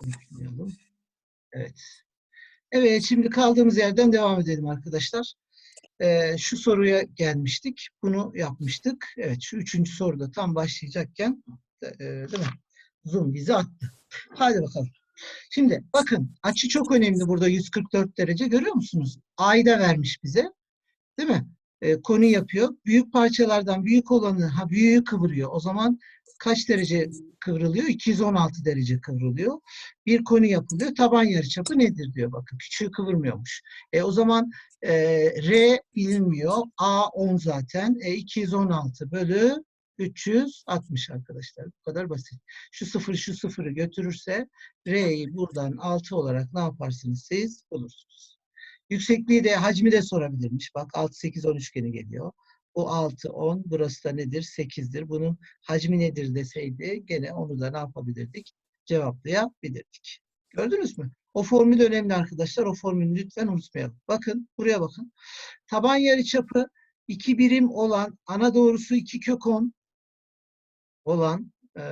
Unutmayalım. Evet. Evet, şimdi kaldığımız yerden devam edelim arkadaşlar. Ee, şu soruya gelmiştik. Bunu yapmıştık. Evet, şu üçüncü soruda tam başlayacakken e, değil mi? Zoom bizi attı. Hadi bakalım. Şimdi bakın açı çok önemli burada 144 derece görüyor musunuz? Ayda vermiş bize. Değil mi? Ee, konu yapıyor. Büyük parçalardan büyük olanı ha büyüğü kıvırıyor. O zaman kaç derece kıvrılıyor? 216 derece kıvrılıyor. Bir konu yapılıyor. Taban yarıçapı nedir diyor bakın. Küçüğü kıvırmıyormuş. E, o zaman e, R bilinmiyor. A 10 zaten. E, 216 bölü 360 arkadaşlar. Bu kadar basit. Şu sıfır şu sıfırı götürürse R'yi buradan 6 olarak ne yaparsınız siz? Bulursunuz. Yüksekliği de hacmi de sorabilirmiş. Bak 6, 8, 10 üçgeni geliyor. Bu 6, 10. Burası da nedir? 8'dir. Bunun hacmi nedir deseydi gene onu da ne yapabilirdik? Cevaplayabilirdik. Gördünüz mü? O formül önemli arkadaşlar. O formülü lütfen unutmayalım. Bakın buraya bakın. Taban yarıçapı 2 birim olan ana doğrusu 2 kök 10 olan e,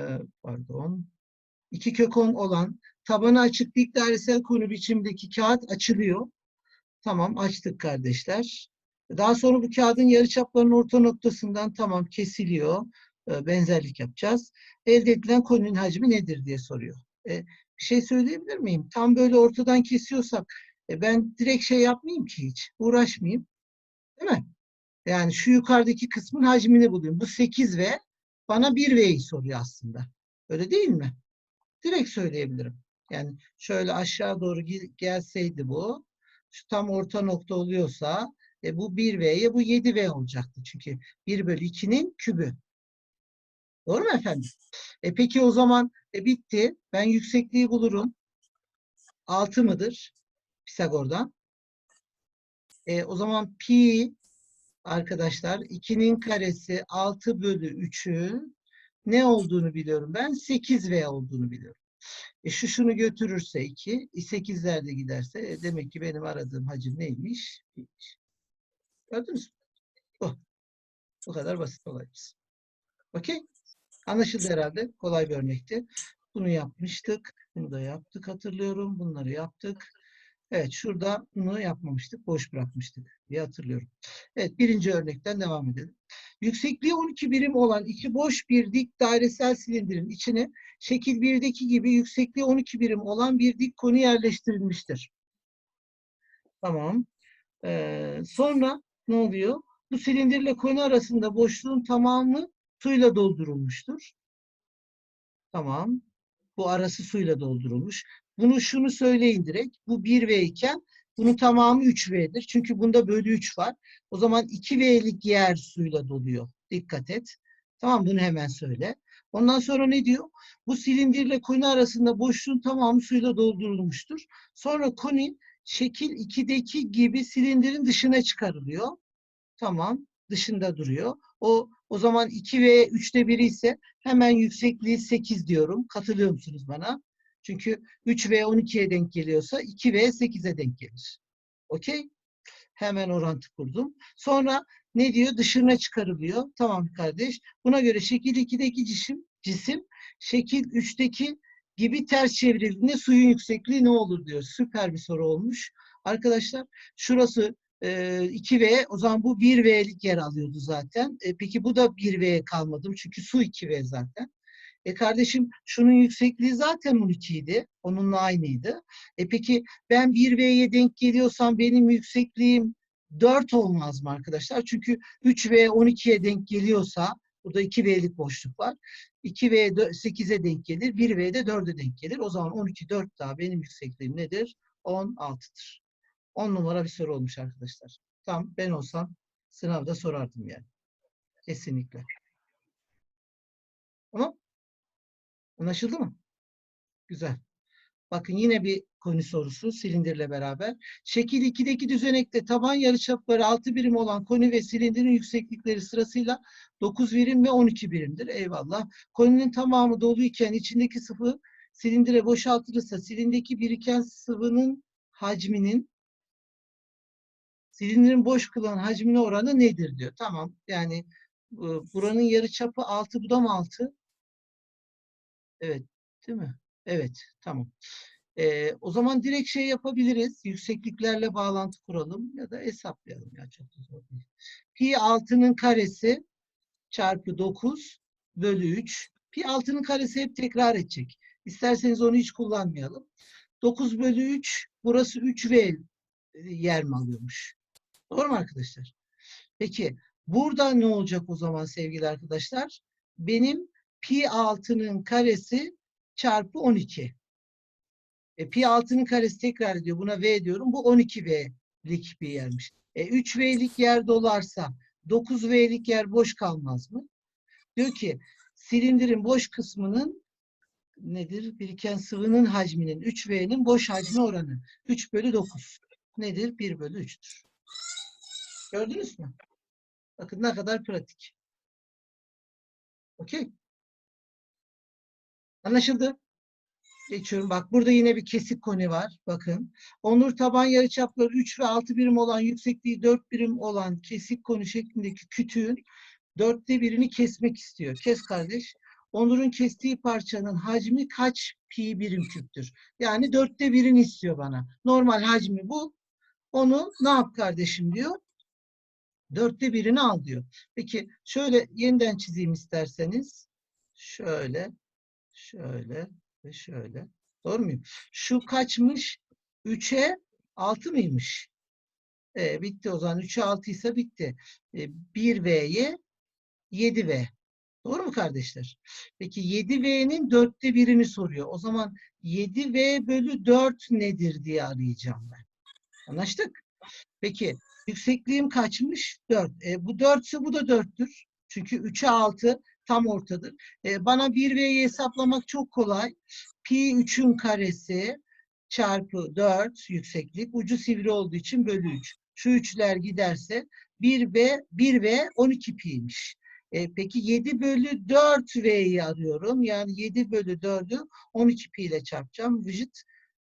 pardon 2 kök 10 olan tabanı açık dik dairesel konu biçimdeki kağıt açılıyor. Tamam açtık kardeşler. Daha sonra bu kağıdın yarıçaplarının orta noktasından tamam kesiliyor. E, benzerlik yapacağız. Elde edilen konunun hacmi nedir diye soruyor. E, bir şey söyleyebilir miyim? Tam böyle ortadan kesiyorsak e, ben direkt şey yapmayayım ki hiç. Uğraşmayayım. Değil mi? Yani şu yukarıdaki kısmın hacmini bulayım. Bu 8V bana 1V'yi soruyor aslında. Öyle değil mi? Direkt söyleyebilirim. Yani şöyle aşağı doğru gelseydi bu. Şu tam orta nokta oluyorsa e, bu 1V'ye bu 7V olacaktı. Çünkü 1 bölü 2'nin kübü. Doğru mu efendim? E peki o zaman e, bitti. Ben yüksekliği bulurum. 6 mıdır? Pisagor'dan. E, o zaman pi arkadaşlar 2'nin karesi 6 bölü 3'ün ne olduğunu biliyorum. Ben 8V olduğunu biliyorum. E şu şunu götürürse 2, 8'ler de giderse e, demek ki benim aradığım hacim neymiş? Gördünüz mü? Bu. Bu kadar basit olayımız. Okey? Anlaşıldı herhalde. Kolay bir örnekti. Bunu yapmıştık. Bunu da yaptık hatırlıyorum. Bunları yaptık. Evet şurada bunu yapmamıştık. Boş bırakmıştık diye hatırlıyorum. Evet birinci örnekten devam edelim. Yüksekliği 12 birim olan iki boş bir dik dairesel silindirin içine şekil 1'deki gibi yüksekliği 12 birim olan bir dik konu yerleştirilmiştir. Tamam. Ee, sonra ne oluyor? Bu silindirle konu arasında boşluğun tamamı suyla doldurulmuştur. Tamam. Bu arası suyla doldurulmuş. Bunu şunu söyleyin direkt. Bu 1V iken bunun tamamı 3V'dir. Çünkü bunda bölü 3 var. O zaman 2V'lik yer suyla doluyor. Dikkat et. Tamam bunu hemen söyle. Ondan sonra ne diyor? Bu silindirle koni arasında boşluğun tamamı suyla doldurulmuştur. Sonra koni şekil 2'deki gibi silindirin dışına çıkarılıyor. Tamam. Dışında duruyor. O o zaman 2 ve 3'te 1 ise hemen yüksekliği 8 diyorum. Katılıyor musunuz bana? Çünkü 3 ve 12'ye denk geliyorsa 2 ve 8'e denk gelir. Okey? Hemen orantı kurdum. Sonra ne diyor? Dışına çıkarılıyor. Tamam kardeş. Buna göre şekil 2'deki cisim, cisim şekil 3'teki gibi ters çevrildiğinde suyun yüksekliği ne olur diyor. Süper bir soru olmuş. Arkadaşlar şurası 2V o zaman bu 1V'lik yer alıyordu zaten. E, peki bu da 1V'ye kalmadım çünkü su 2V zaten. E kardeşim şunun yüksekliği zaten 12 idi. Onunla aynıydı. E peki ben 1V'ye denk geliyorsam benim yüksekliğim 4 olmaz mı arkadaşlar? Çünkü 3V 12'ye denk geliyorsa burada 2V'lik boşluk var. 2V 8'e denk gelir. 1V de 4'e denk gelir. O zaman 12 4 daha benim yüksekliğim nedir? 16'dır. 10 numara bir soru olmuş arkadaşlar. Tam ben olsam sınavda sorardım yani. Kesinlikle. Tamam. Anlaşıldı mı? Güzel. Bakın yine bir konu sorusu silindirle beraber. Şekil 2'deki düzenekte taban yarıçapları 6 birim olan koni ve silindirin yükseklikleri sırasıyla 9 birim ve 12 birimdir. Eyvallah. Koninin tamamı doluyken içindeki sıvı silindire boşaltılırsa silindeki biriken sıvının hacminin silindirin boş kılan hacmine oranı nedir diyor. Tamam yani buranın yarıçapı 6 bu da mı 6? Evet değil mi? Evet, tamam. Ee, o zaman direkt şey yapabiliriz. Yüksekliklerle bağlantı kuralım ya da hesaplayalım. Ya çok zor değil. Pi 6'nın karesi çarpı 9 bölü 3. Pi 6'nın karesi hep tekrar edecek. İsterseniz onu hiç kullanmayalım. 9 bölü 3 burası 3V yer mi alıyormuş? Doğru mu arkadaşlar? Peki burada ne olacak o zaman sevgili arkadaşlar? Benim pi 6'nın karesi çarpı 12. E, pi 6'nın karesi tekrar ediyor. Buna V diyorum. Bu 12V'lik bir yermiş. E, 3V'lik yer dolarsa 9V'lik yer boş kalmaz mı? Diyor ki silindirin boş kısmının nedir? Biriken sıvının hacminin 3V'nin boş hacmi oranı. 3 bölü 9. Nedir? 1 bölü 3'tür. Gördünüz mü? Bakın ne kadar pratik. Okey. Anlaşıldı? Geçiyorum. Bak burada yine bir kesik koni var. Bakın. Onur taban yarıçapları 3 ve 6 birim olan yüksekliği 4 birim olan kesik koni şeklindeki kütüğün dörtte birini kesmek istiyor. Kes kardeş. Onur'un kestiği parçanın hacmi kaç pi birim küptür? Yani dörtte birini istiyor bana. Normal hacmi bu. Onu ne yap kardeşim diyor. Dörtte birini al diyor. Peki şöyle yeniden çizeyim isterseniz. Şöyle, şöyle ve şöyle. Doğru muyum? Şu kaçmış? 3'e 6 mıymış? E, bitti o zaman. 3'e 6 ise bitti. E, 1V'ye 7V. Doğru mu kardeşler? Peki 7V'nin dörtte birini soruyor. O zaman 7V bölü 4 nedir diye arayacağım ben. Anlaştık? Peki yüksekliğim kaçmış? 4. E, bu 4 ise bu da 4'tür. Çünkü 3'e 6 tam ortadır. E, bana 1V'yi hesaplamak çok kolay. Pi 3'ün karesi çarpı 4 yükseklik. Ucu sivri olduğu için bölü 3. Şu üçler giderse 1V, 1V 12 pi'ymiş. E, peki 7 bölü 4V'yi arıyorum. Yani 7 bölü 4'ü 12 pi ile çarpacağım. Vıcıt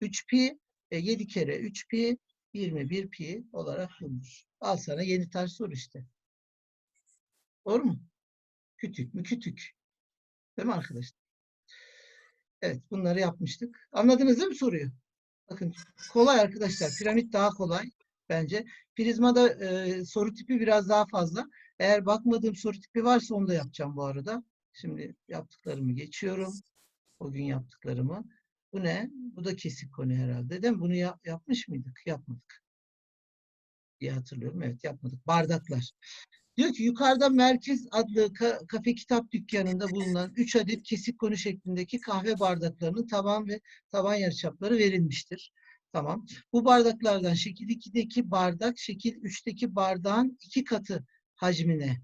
3 pi, e, 7 kere 3 pi, 21 pi olarak bulunur. Al sana yeni tarz soru işte. Doğru mu? Kütük mü kütük. Değil mi arkadaşlar? Evet bunları yapmıştık. Anladınız değil mi soruyu? Bakın kolay arkadaşlar. Piramit daha kolay bence. Prizmada e, soru tipi biraz daha fazla. Eğer bakmadığım soru tipi varsa onu da yapacağım bu arada. Şimdi yaptıklarımı geçiyorum. O gün yaptıklarımı. Bu ne? Bu da kesik konu herhalde değil mi? Bunu ya- yapmış mıydık? Yapmadık. diye hatırlıyorum. Evet yapmadık. Bardaklar. Diyor ki yukarıda Merkez adlı ka- kafe kitap dükkanında bulunan 3 adet kesik konu şeklindeki kahve bardaklarının taban ve taban yarıçapları verilmiştir. Tamam. Bu bardaklardan şekil 2'deki bardak şekil 3'teki bardağın iki katı hacmine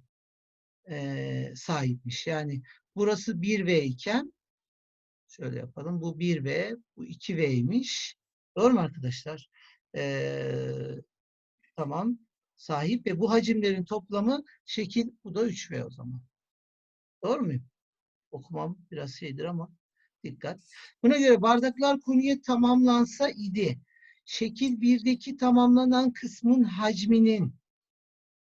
eee, sahipmiş. Yani burası 1V iken şöyle yapalım. Bu 1V, bu 2V'ymiş. Doğru mu arkadaşlar? Eee, tamam. Sahip ve bu hacimlerin toplamı şekil bu da 3V o zaman. Doğru muyum? Okumam biraz şeydir ama dikkat. Buna göre bardaklar konuya tamamlansa idi. Şekil 1'deki tamamlanan kısmın hacminin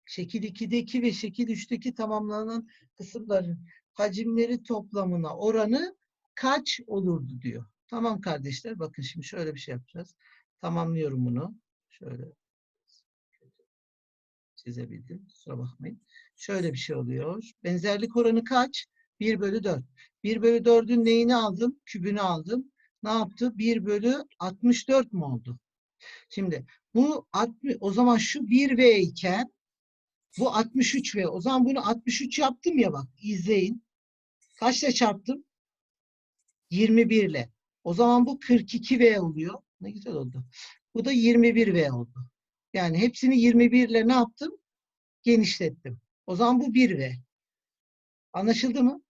şekil 2'deki ve şekil 3'teki tamamlanan kısımların hacimleri toplamına oranı kaç olurdu diyor. Tamam kardeşler bakın şimdi şöyle bir şey yapacağız. Tamamlıyorum bunu. Şöyle çizebildim. Kusura bakmayın. Şöyle bir şey oluyor. Benzerlik oranı kaç? 1 bölü 4. 1 bölü 4'ün neyini aldım? Kübünü aldım. Ne yaptı? 1 bölü 64 mu oldu? Şimdi bu 60, o zaman şu 1V iken bu 63V. O zaman bunu 63 yaptım ya bak. izleyin. Kaçla çarptım? 21 ile. O zaman bu 42V oluyor. Ne güzel oldu. Bu da 21V oldu. Yani hepsini 21 ile ne yaptım? Genişlettim. O zaman bu 1V. Anlaşıldı mı?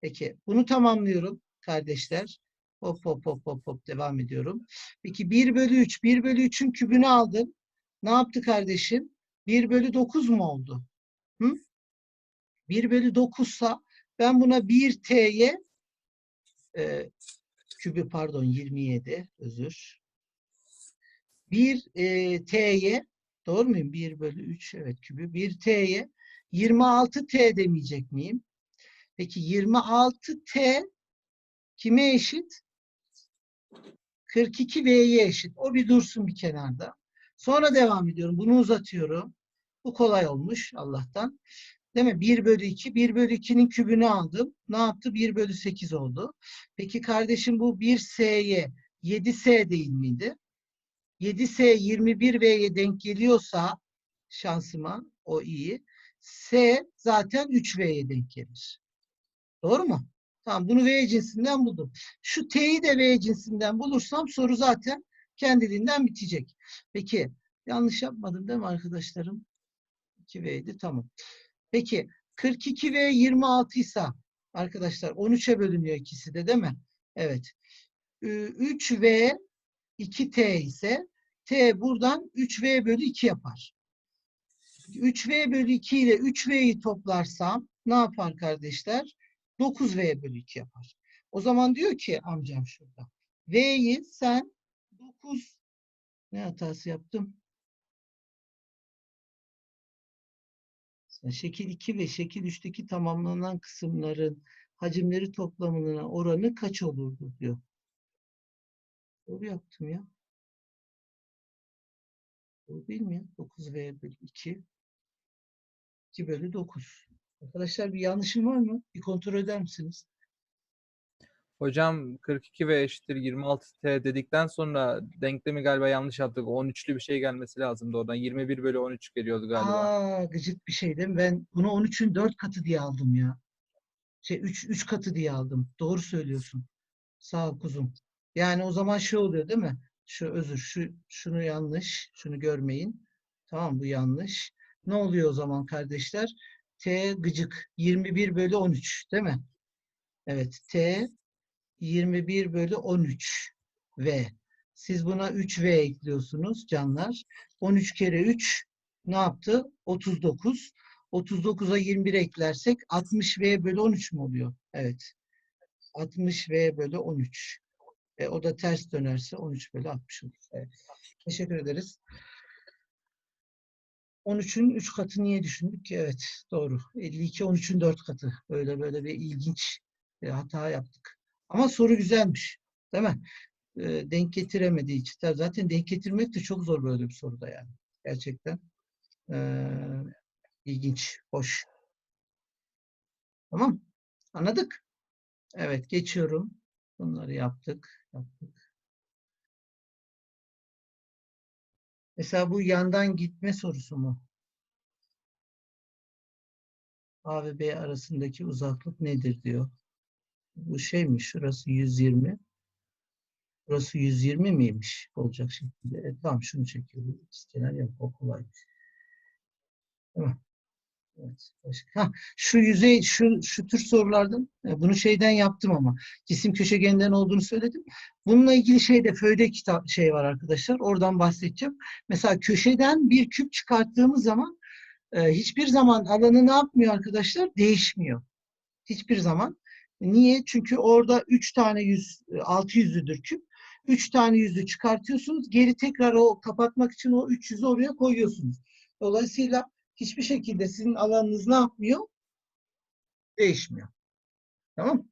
Peki bunu tamamlıyorum kardeşler. Hop hop hop hop hop devam ediyorum. Peki 1 bölü 3. 1 bölü 3'ün kübünü aldım. Ne yaptı kardeşim? 1 bölü 9 mu oldu? Hı? 1 bölü 9 sa ben buna 1t'ye e, kübü pardon 27 özür. 1 e, t'ye doğru muyum? 1 bölü 3 evet kübü. 1 t'ye 26 t demeyecek miyim? Peki 26 t kime eşit? 42 V'ye eşit. O bir dursun bir kenarda. Sonra devam ediyorum. Bunu uzatıyorum. Bu kolay olmuş Allah'tan. Değil mi? 1 bölü 2. 1 bölü 2'nin kübünü aldım. Ne yaptı? 1 bölü 8 oldu. Peki kardeşim bu 1S'ye 7S değil miydi? 7S 21V'ye denk geliyorsa şansıma o iyi. S zaten 3V'ye denk gelir. Doğru mu? Tamam bunu V cinsinden buldum. Şu T'yi de V cinsinden bulursam soru zaten kendiliğinden bitecek. Peki yanlış yapmadım değil mi arkadaşlarım? 2V'ydi tamam. Peki 42V 26 ise arkadaşlar 13'e bölünüyor ikisi de değil mi? Evet. 3V 2T ise T buradan 3V bölü 2 yapar. 3V bölü 2 ile 3V'yi toplarsam ne yapar kardeşler? 9V bölü 2 yapar. O zaman diyor ki amcam şurada. V'yi sen 9 ne hatası yaptım? Şekil 2 ve şekil 3'teki tamamlanan kısımların hacimleri toplamının oranı kaç olurdu diyor. Doğru yaptım ya. Doğru değil mi ya? 9V bölü 2. 2 bölü 9. Arkadaşlar bir yanlışım var mı? Bir kontrol eder misiniz? Hocam 42 ve eşittir 26T dedikten sonra denklemi galiba yanlış yaptık. 13'lü bir şey gelmesi lazımdı oradan. 21 bölü 13 geliyordu galiba. Aa, gıcık bir şey değil mi? Ben bunu 13'ün 4 katı diye aldım ya. Şey 3, 3 katı diye aldım. Doğru söylüyorsun. Sağ ol kuzum. Yani o zaman şu oluyor değil mi? Şu özür, şu şunu yanlış, şunu görmeyin. Tamam bu yanlış. Ne oluyor o zaman kardeşler? T gıcık 21 bölü 13 değil mi? Evet T 21 bölü 13 V. Siz buna 3V ekliyorsunuz canlar. 13 kere 3 ne yaptı? 39. 39'a 21 eklersek 60V bölü 13 mü oluyor? Evet. 60V bölü 13. E, o da ters dönerse 13 bölü 60 olur. Evet. Teşekkür ederiz. 13'ün 3 katı niye düşündük ki? Evet doğru. 52 13'ün 4 katı. Böyle böyle bir ilginç bir hata yaptık. Ama soru güzelmiş. Değil mi? E, denk getiremediği için. Zaten denk getirmek de çok zor böyle bir soruda yani. Gerçekten. E, ilginç, hoş. Tamam. Anladık. Evet geçiyorum. Bunları yaptık. yaptık. Mesela bu yandan gitme sorusu mu? A ve B arasındaki uzaklık nedir diyor. Bu şey mi? Şurası 120. Burası 120 miymiş? Olacak şekilde. E, tamam şunu çekiyor. Bu İkizkenar yok. O kolaymış. Tamam. Evet. Başka. Şu yüzey, şu, şu tür sorulardan, e, bunu şeyden yaptım ama cisim köşegeninden olduğunu söyledim. Bununla ilgili şeyde föyde kitap şey var arkadaşlar. Oradan bahsedeceğim. Mesela köşeden bir küp çıkarttığımız zaman e, hiçbir zaman alanı ne yapmıyor arkadaşlar? Değişmiyor. Hiçbir zaman. Niye? Çünkü orada 3 tane yüz, 6 yüzlüdür küp. 3 tane yüzü çıkartıyorsunuz. Geri tekrar o kapatmak için o 3 yüzü oraya koyuyorsunuz. Dolayısıyla hiçbir şekilde sizin alanınız ne yapmıyor? Değişmiyor. Tamam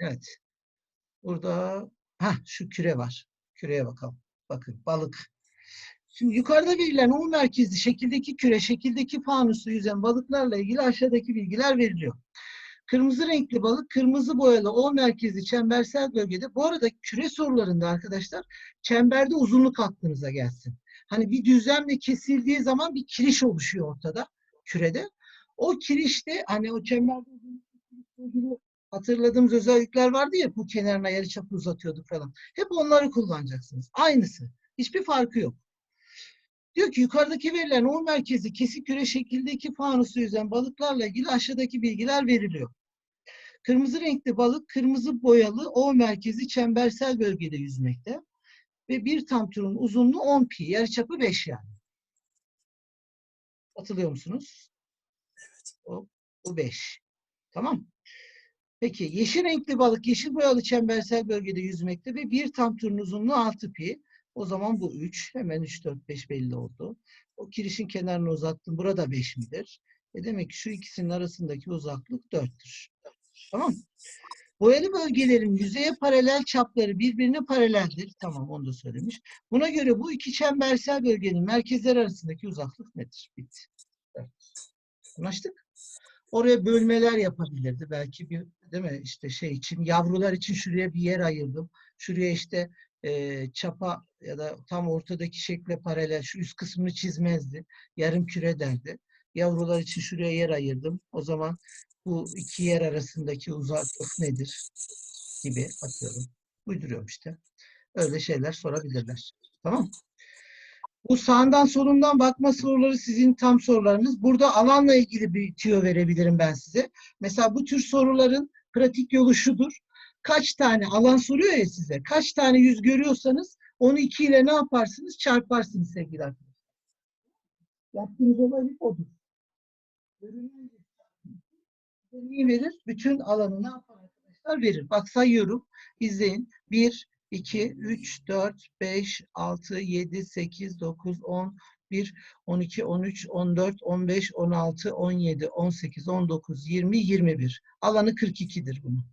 Evet. Burada ha şu küre var. Küreye bakalım. Bakın balık. Şimdi yukarıda verilen U merkezli şekildeki küre, şekildeki fanusu yüzen balıklarla ilgili aşağıdaki bilgiler veriliyor. Kırmızı renkli balık, kırmızı boyalı O merkezli çembersel bölgede. Bu arada küre sorularında arkadaşlar çemberde uzunluk aklınıza gelsin. Hani bir düzlemle kesildiği zaman bir kiriş oluşuyor ortada kürede. O kirişte hani o çemberde hatırladığımız özellikler vardı ya bu kenarına yarıçapı uzatıyorduk falan. Hep onları kullanacaksınız. Aynısı. Hiçbir farkı yok. Diyor ki yukarıdaki verilen O merkezi kesik küre şekildeki fanusu yüzen balıklarla ilgili aşağıdaki bilgiler veriliyor. Kırmızı renkli balık kırmızı boyalı O merkezi çembersel bölgede yüzmekte ve bir tam turun uzunluğu 10 pi, yarıçapı 5 yani. Hatırlıyor musunuz? Evet. O, o 5. Tamam. Peki yeşil renkli balık yeşil boyalı çembersel bölgede yüzmekte ve bir tam turun uzunluğu 6 pi. O zaman bu 3. Hemen 3, 4, 5 belli oldu. O kirişin kenarını uzattım. Burada 5 midir? E demek ki şu ikisinin arasındaki uzaklık 4'tür. Tamam Boyalı bölgelerin yüzeye paralel çapları birbirine paraleldir. Tamam onu da söylemiş. Buna göre bu iki çembersel bölgenin merkezler arasındaki uzaklık nedir? Bitti. Evet. Anlaştık. Oraya bölmeler yapabilirdi. Belki bir değil mi? İşte şey için yavrular için şuraya bir yer ayırdım. Şuraya işte e, çapa ya da tam ortadaki şekle paralel şu üst kısmını çizmezdi. Yarım küre derdi. Yavrular için şuraya yer ayırdım. O zaman bu iki yer arasındaki uzaklık nedir? Gibi atıyorum. Uyduruyorum işte. Öyle şeyler sorabilirler. Tamam Bu sağından solundan bakma soruları sizin tam sorularınız. Burada alanla ilgili bir tüyo verebilirim ben size. Mesela bu tür soruların pratik yolu şudur. Kaç tane alan soruyor ya size. Kaç tane yüz görüyorsanız onu iki ile ne yaparsınız? Çarparsınız sevgili arkadaşlar. Yaptığınız olay odur. Görünen neyi verir? Bütün alanı ne yapar arkadaşlar? Verir. Bak sayıyorum. İzleyin. 1, 2, 3, 4, 5, 6, 7, 8, 9, 10, 1, 12, 13, 14, 15, 16, 17, 18, 19, 20, 21. Alanı 42'dir bunun.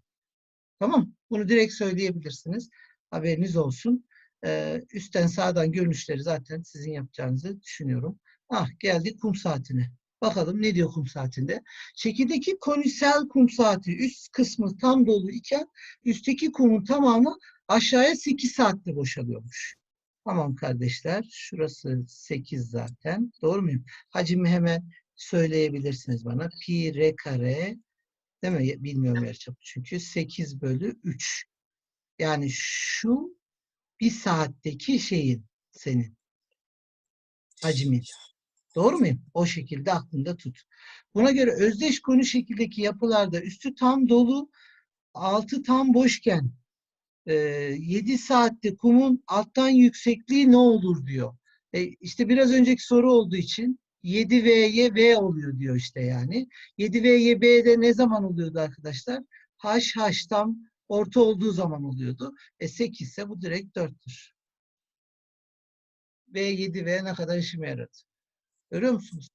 Tamam. Bunu direkt söyleyebilirsiniz. Haberiniz olsun. Ee, üstten sağdan görünüşleri zaten sizin yapacağınızı düşünüyorum. Ah geldik kum saatine. Bakalım ne diyor kum saatinde? Şekildeki konisel kum saati üst kısmı tam dolu iken üstteki kumun tamamı aşağıya 8 saatte boşalıyormuş. Tamam kardeşler. Şurası 8 zaten. Doğru muyum? Hacmi hemen söyleyebilirsiniz bana. Pi r kare değil mi? Bilmiyorum yarıçapı çünkü 8 bölü 3. Yani şu bir saatteki şeyin senin hacmin. Doğru muyum? O şekilde aklında tut. Buna göre özdeş konu şekildeki yapılarda üstü tam dolu, altı tam boşken e, 7 saatte kumun alttan yüksekliği ne olur diyor. E, işte biraz önceki soru olduğu için 7V'ye V oluyor diyor işte yani. 7V'ye B'de ne zaman oluyordu arkadaşlar? H, H tam orta olduğu zaman oluyordu. E 8 ise bu direkt 4'tür. V 7V ne kadar işime yaradı. Görüyor musunuz?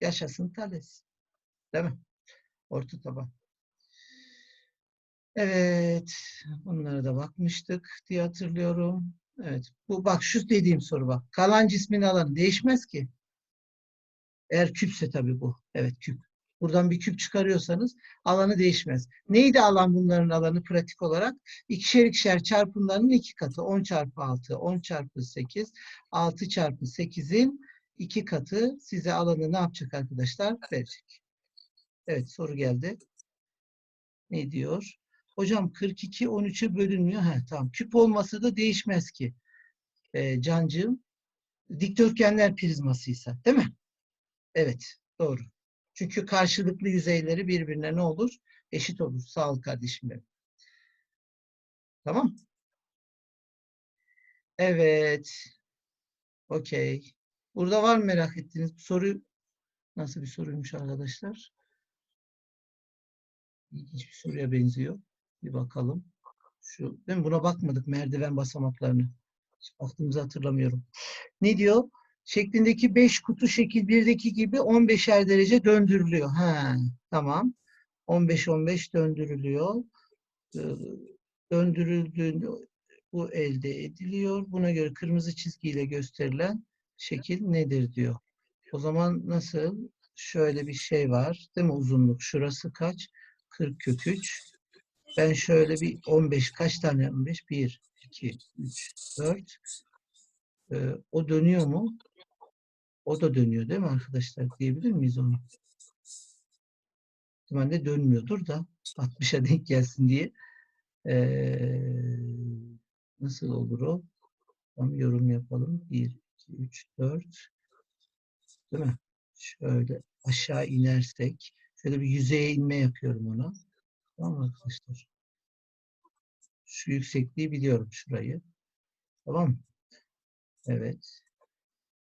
Yaşasın Thales. Değil mi? Orta taban. Evet. Bunlara da bakmıştık diye hatırlıyorum. Evet. Bu bak şu dediğim soru bak. Kalan cismin alanı değişmez ki. Eğer küpse tabii bu. Evet küp. Buradan bir küp çıkarıyorsanız alanı değişmez. Neydi alan bunların alanı pratik olarak? İkişer ikişer çarpımlarının iki katı. 10 çarpı 6, 10 çarpı 8, 6 çarpı 8'in iki katı size alanı ne yapacak arkadaşlar? Verecek. Evet soru geldi. Ne diyor? Hocam 42 13'e bölünmüyor. Ha tamam. Küp olmasa da değişmez ki. Ee, cancığım dikdörtgenler prizmasıysa değil mi? Evet. Doğru. Çünkü karşılıklı yüzeyleri birbirine ne olur? Eşit olur. Sağ ol kardeşim benim. Tamam. Evet. Okey. Burada var mı merak ettiğiniz bir soru? Nasıl bir soruymuş arkadaşlar? İlginç bir soruya benziyor. Bir bakalım. Şu, değil? Buna bakmadık merdiven basamaklarını. Hiç baktığımızı hatırlamıyorum. Ne diyor? Şeklindeki 5 kutu şekil 1'deki gibi 15'er derece döndürülüyor. Ha, tamam. 15-15 döndürülüyor. Ee, Döndürüldüğünde bu elde ediliyor. Buna göre kırmızı çizgiyle gösterilen şekil nedir diyor. O zaman nasıl? Şöyle bir şey var. Değil mi uzunluk? Şurası kaç? 40 kök 3. Ben şöyle bir 15 kaç tane 15? 1, 2, 3, 4. Ee, o dönüyor mu? O da dönüyor değil mi arkadaşlar? Diyebilir miyiz onu? İhtimalle dönmüyordur da 60'a denk gelsin diye. Ee, nasıl olur o? Tam yorum yapalım. 1, 2, 3, 4. Değil mi? Şöyle aşağı inersek. Şöyle bir yüzeye inme yapıyorum ona. Tamam mı arkadaşlar? Şu yüksekliği biliyorum şurayı. Tamam mı? Evet.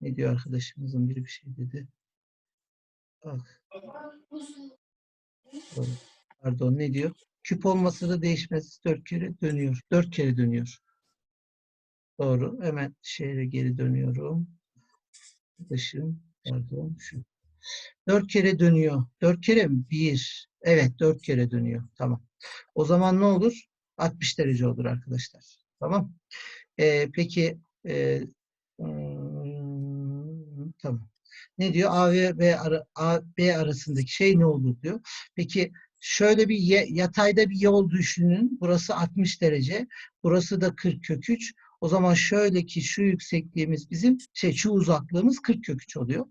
Ne diyor arkadaşımızın biri bir şey dedi. Bak. Pardon ne diyor? Küp olması da değişmez. Dört kere dönüyor. Dört kere dönüyor. Doğru. Hemen şehre geri dönüyorum. Dışım. Pardon. Şu. Dört kere dönüyor. Dört kere mi? Bir. Evet dört kere dönüyor. Tamam. O zaman ne olur? 60 derece olur arkadaşlar. Tamam. Ee, peki e, hmm, tamam. Ne diyor? A ve B, ara, A, B arasındaki şey ne olur diyor. Peki şöyle bir ye- yatayda bir yol düşünün. Burası 60 derece. Burası da 40 kök 3. O zaman şöyle ki şu yüksekliğimiz bizim şey şu uzaklığımız 40 kök 3 oluyor.